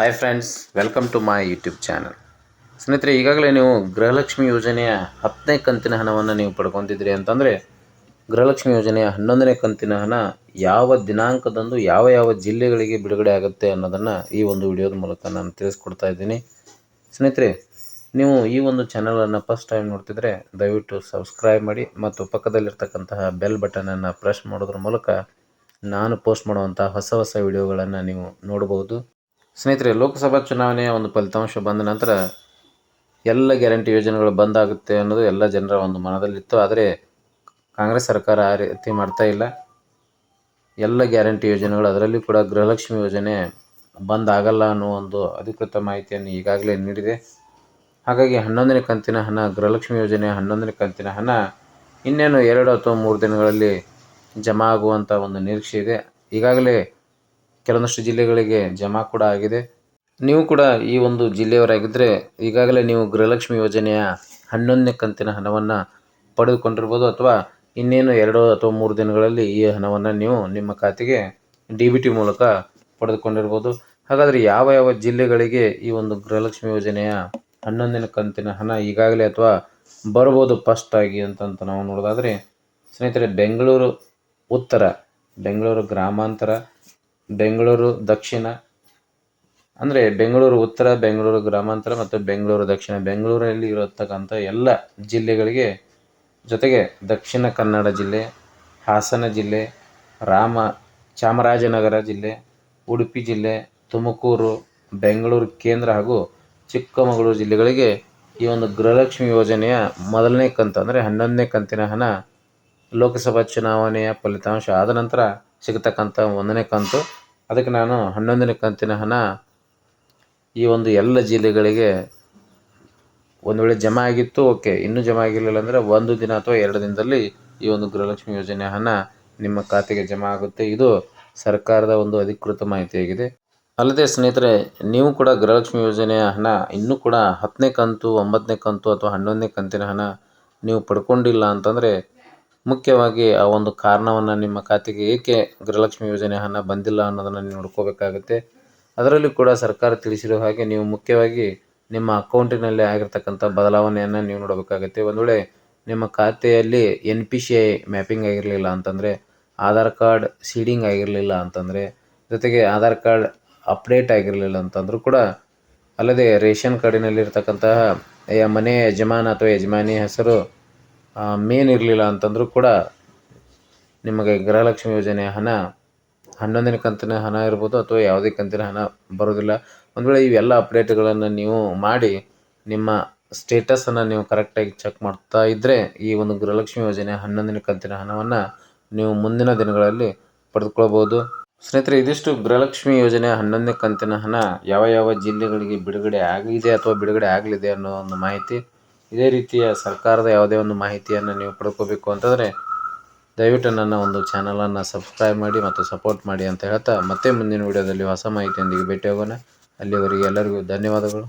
Hi friends welcome to my YouTube channel ಸ್ನೇಹಿತರೆ, ಈಗಾಗಲೇ ನೀವು ಗೃಹಲಕ್ಷ್ಮಿ ಯೋಜನೆಯ ಹತ್ತನೇ ಕಂತಿನ ಹಣವನ್ನು ನೀವು ಪಡ್ಕೊತಿದ್ರಿ ಅಂತಂದರೆ, ಗೃಹಲಕ್ಷ್ಮಿ ಯೋಜನೆಯ ಹನ್ನೊಂದನೇ ಕಂತಿನ ಹಣ ಯಾವ ದಿನಾಂಕದಂದು ಯಾವ ಯಾವ ಜಿಲ್ಲೆಗಳಿಗೆ ಬಿಡುಗಡೆ ಆಗುತ್ತೆ ಅನ್ನೋದನ್ನು ಈ ಒಂದು ವಿಡಿಯೋದ ಮೂಲಕ ನಾನು ತಿಳಿಸ್ಕೊಡ್ತಾ ಇದ್ದೀನಿ. ಸ್ನೇಹಿತರೆ, ನೀವು ಈ ಒಂದು ಚಾನಲನ್ನು ಫಸ್ಟ್ ಟೈಮ್ ನೋಡ್ತಿದ್ರೆ, ದಯವಿಟ್ಟು ಸಬ್ಸ್ಕ್ರೈಬ್ ಮಾಡಿ ಮತ್ತು ಪಕ್ಕದಲ್ಲಿರ್ತಕ್ಕಂತಹ ಬೆಲ್ ಬಟನನ್ನು ಪ್ರೆಸ್ ಮಾಡೋದ್ರ ಮೂಲಕ ನಾನು ಪೋಸ್ಟ್ ಮಾಡುವಂಥ ಹೊಸ ಹೊಸ ವಿಡಿಯೋಗಳನ್ನು ನೀವು ನೋಡಬಹುದು ಸ್ನೇಹಿತರೆ, ಲೋಕಸಭಾ ಚುನಾವಣೆಯ ಒಂದು ಫಲಿತಾಂಶ ಬಂದ ನಂತರ ಎಲ್ಲ ಗ್ಯಾರಂಟಿ ಯೋಜನೆಗಳು ಬಂದಾಗುತ್ತೆ ಅನ್ನೋದು ಎಲ್ಲ ಜನರ ಒಂದು ಮನದಲ್ಲಿತ್ತು. ಆದರೆ ಕಾಂಗ್ರೆಸ್ ಸರ್ಕಾರ ಆ ರೀತಿ ಮಾಡ್ತಾ ಇಲ್ಲ. ಎಲ್ಲ ಗ್ಯಾರಂಟಿ ಯೋಜನೆಗಳು, ಅದರಲ್ಲಿ ಕೂಡ ಗೃಹಲಕ್ಷ್ಮಿ ಯೋಜನೆ ಬಂದ್ ಆಗಲ್ಲ ಅನ್ನೋ ಒಂದು ಅಧಿಕೃತ ಮಾಹಿತಿಯನ್ನು ಈಗಾಗಲೇ ನೀಡಿದೆ. ಹಾಗಾಗಿ ಹನ್ನೊಂದನೇ ಕಂತಿನ ಹಣ, ಗೃಹಲಕ್ಷ್ಮಿ ಯೋಜನೆ ಹನ್ನೊಂದನೇ ಕಂತಿನ ಹಣ ಇನ್ನೇನು ಎರಡು ಅಥವಾ ಮೂರು ದಿನಗಳಲ್ಲಿ ಜಮಾ ಆಗುವಂಥ ಒಂದು ನಿರೀಕ್ಷೆ ಇದೆ. ಈಗಾಗಲೇ ಕೆಲವೊಂದಷ್ಟು ಜಿಲ್ಲೆಗಳಿಗೆ ಜಮಾ ಕೂಡ ಆಗಿದೆ. ನೀವು ಕೂಡ ಈ ಒಂದು ಜಿಲ್ಲೆಯವರಾಗಿದ್ದರೆ ಈಗಾಗಲೇ ನೀವು ಗೃಹಲಕ್ಷ್ಮಿ ಯೋಜನೆಯ ಹನ್ನೊಂದನೇ ಕಂತಿನ ಹಣವನ್ನು ಪಡೆದುಕೊಂಡಿರ್ಬೋದು ಅಥವಾ ಇನ್ನೇನು ಎರಡು ಅಥವಾ ಮೂರು ದಿನಗಳಲ್ಲಿ ಈ ಹಣವನ್ನು ನೀವು ನಿಮ್ಮ ಖಾತೆಗೆ ಡಿ ಬಿ ಟಿ ಮೂಲಕ ಪಡೆದುಕೊಂಡಿರ್ಬೋದು. ಹಾಗಾದರೆ ಯಾವ ಯಾವ ಜಿಲ್ಲೆಗಳಿಗೆ ಈ ಒಂದು ಗೃಹಲಕ್ಷ್ಮಿ ಯೋಜನೆಯ ಹನ್ನೊಂದನೇ ಕಂತಿನ ಹಣ ಈಗಾಗಲೇ ಅಥವಾ ಬರ್ಬೋದು ಫಸ್ಟ್ ಆಗಿ ಅಂತಂತ ನಾವು ನೋಡೋದಾದರೆ, ಸ್ನೇಹಿತರೆ, ಬೆಂಗಳೂರು ಉತ್ತರ, ಬೆಂಗಳೂರು ಗ್ರಾಮಾಂತರ ಬೆಂಗಳೂರು, ದಕ್ಷಿಣ, ಅಂದರೆ ಬೆಂಗಳೂರು ಉತ್ತರ, ಬೆಂಗಳೂರು ಗ್ರಾಮಾಂತರ ಮತ್ತು ಬೆಂಗಳೂರು ದಕ್ಷಿಣ. ಬೆಂಗಳೂರಲ್ಲಿ ಇರತಕ್ಕಂಥ ಎಲ್ಲ ಜಿಲ್ಲೆಗಳಿಗೆ ಜೊತೆಗೆ ದಕ್ಷಿಣ ಕನ್ನಡ ಜಿಲ್ಲೆ, ಹಾಸನ ಜಿಲ್ಲೆ, ರಾಮ, ಚಾಮರಾಜನಗರ ಜಿಲ್ಲೆ, ಉಡುಪಿ ಜಿಲ್ಲೆ, ತುಮಕೂರು, ಬೆಂಗಳೂರು ಕೇಂದ್ರ ಹಾಗೂ ಚಿಕ್ಕಮಗಳೂರು ಜಿಲ್ಲೆಗಳಿಗೆ ಈ ಒಂದು ಗೃಹಲಕ್ಷ್ಮಿ ಯೋಜನೆಯ ಮೊದಲನೇ ಕಂತು, ಅಂದರೆ ಹನ್ನೊಂದನೇ ಕಂತಿನ ಹಣ ಲೋಕಸಭಾ ಚುನಾವಣೆಯ ಫಲಿತಾಂಶ ಆದ ನಂತರ ಸಿಗತಕ್ಕಂಥ ಒಂದನೇ ಕಂತು. ಅದಕ್ಕೆ ನಾನು ಹನ್ನೊಂದನೇ ಕಂತಿನ ಹಣ ಈ ಒಂದು ಎಲ್ಲ ಜಿಲ್ಲೆಗಳಿಗೆ ಒಂದು ವೇಳೆ ಜಮಾ ಆಗಿತ್ತು, ಓಕೆ. ಇನ್ನೂ ಜಮಾ ಆಗಿರಲಿಲ್ಲ ಅಂದರೆ ಒಂದು ದಿನ ಅಥವಾ ಎರಡು ದಿನದಲ್ಲಿ ಈ ಒಂದು ಗೃಹಲಕ್ಷ್ಮಿ ಯೋಜನೆ ಹಣ ನಿಮ್ಮ ಖಾತೆಗೆ ಜಮಾ ಆಗುತ್ತೆ. ಇದು ಸರ್ಕಾರದ ಒಂದು ಅಧಿಕೃತ ಮಾಹಿತಿಯಾಗಿದೆ. ಅಲ್ಲದೆ ಸ್ನೇಹಿತರೆ, ನೀವು ಕೂಡ ಗೃಹಲಕ್ಷ್ಮಿ ಯೋಜನೆಯ ಹಣ ಇನ್ನೂ ಕೂಡ ಹತ್ತನೇ ಕಂತು, ಒಂಬತ್ತನೇ ಕಂತು ಅಥವಾ ಹನ್ನೊಂದನೇ ಕಂತಿನ ಹಣ ನೀವು ಪಡ್ಕೊಂಡಿಲ್ಲ ಅಂತಂದರೆ ಮುಖ್ಯವಾಗಿ ಆ ಒಂದು ಕಾರಣವನ್ನು ನಿಮ್ಮ ಖಾತೆಗೆ ಏಕೆ ಗೃಹಲಕ್ಷ್ಮಿ ಯೋಜನೆ ಹಣ ಬಂದಿಲ್ಲ ಅನ್ನೋದನ್ನು ನೀವು ನೋಡ್ಕೋಬೇಕಾಗುತ್ತೆ. ಅದರಲ್ಲಿ ಕೂಡ ಸರ್ಕಾರ ತಿಳಿಸಿರೋ ಹಾಗೆ ನೀವು ಮುಖ್ಯವಾಗಿ ನಿಮ್ಮ ಅಕೌಂಟಿನಲ್ಲಿ ಆಗಿರ್ತಕ್ಕಂಥ ಬದಲಾವಣೆಯನ್ನು ನೀವು ನೋಡಬೇಕಾಗುತ್ತೆ. ಒಂದು ವೇಳೆ ನಿಮ್ಮ ಖಾತೆಯಲ್ಲಿ N P C I mapping ಆಗಿರಲಿಲ್ಲ ಅಂತಂದರೆ, ಆಧಾರ್ ಕಾರ್ಡ್ ಸೀಡಿಂಗ್ ಆಗಿರಲಿಲ್ಲ ಅಂತಂದರೆ, ಜೊತೆಗೆ ಆಧಾರ್ ಕಾರ್ಡ್ ಅಪ್ಡೇಟ್ ಆಗಿರಲಿಲ್ಲ ಅಂತಂದರೂ ಕೂಡ ಅಲ್ಲದೆ ರೇಷನ್ ಕಾರ್ಡಿನಲ್ಲಿರ್ತಕ್ಕಂತಹ ಮನೆಯ ಯಜಮಾನ ಅಥವಾ ಯಜಮಾನಿ ಹೆಸರು ಮೇನ್ ಇರಲಿಲ್ಲ ಅಂತಂದರೂ ಕೂಡ ನಿಮಗೆ ಗೃಹಲಕ್ಷ್ಮಿ ಯೋಜನೆ ಹಣ, ಹನ್ನೊಂದನೇ ಕಂತಿನ ಹಣ ಇರ್ಬೋದು ಅಥವಾ ಯಾವುದೇ ಕಂತಿನ ಹಣ ಬರೋದಿಲ್ಲ. ಒಂದು ವೇಳೆ ಇವೆಲ್ಲ ಅಪ್ಡೇಟ್ಗಳನ್ನು ನೀವು ಮಾಡಿ ನಿಮ್ಮ ಸ್ಟೇಟಸನ್ನು ನೀವು ಕರೆಕ್ಟಾಗಿ ಚೆಕ್ ಮಾಡ್ತಾ ಇದ್ದರೆ ಈ ಒಂದು ಗೃಹಲಕ್ಷ್ಮಿ ಯೋಜನೆ ಹನ್ನೊಂದನೇ ಕಂತಿನ ಹಣವನ್ನು ನೀವು ಮುಂದಿನ ದಿನಗಳಲ್ಲಿ ಪಡೆದುಕೊಳ್ಬೋದು ಸ್ನೇಹಿತರೆ, ಇದಿಷ್ಟು ಗೃಹಲಕ್ಷ್ಮಿ ಯೋಜನೆ ಹನ್ನೊಂದನೇ ಕಂತಿನ ಹಣ ಯಾವ ಯಾವ ಜಿಲ್ಲೆಗಳಿಗೆ ಬಿಡುಗಡೆ ಆಗಿದೆ ಅಥವಾ ಬಿಡುಗಡೆ ಆಗಲಿದೆ ಅನ್ನೋ ಒಂದು ಮಾಹಿತಿ ಇದೇ ರೀತಿಯ ಸರ್ಕಾರದ ಯಾವುದೇ ಒಂದು ಮಾಹಿತಿಯನ್ನು ನೀವು ಪಡ್ಕೋಬೇಕು ಅಂತಂದರೆ ದಯವಿಟ್ಟು ನನ್ನ ಒಂದು ಚಾನಲನ್ನು ಸಬ್ಸ್ಕ್ರೈಬ್ ಮಾಡಿ ಮತ್ತು ಸಪೋರ್ಟ್ ಮಾಡಿ ಅಂತ ಹೇಳ್ತಾ ಮತ್ತೆ ಮುಂದಿನ ವಿಡಿಯೋದಲ್ಲಿ ಹೊಸ ಮಾಹಿತಿಯೊಂದಿಗೆ ಭೇಟಿಯಾಗೋಣ. ಅಲ್ಲಿವರೆಗೆ ಎಲ್ಲರಿಗೂ ಧನ್ಯವಾದಗಳು.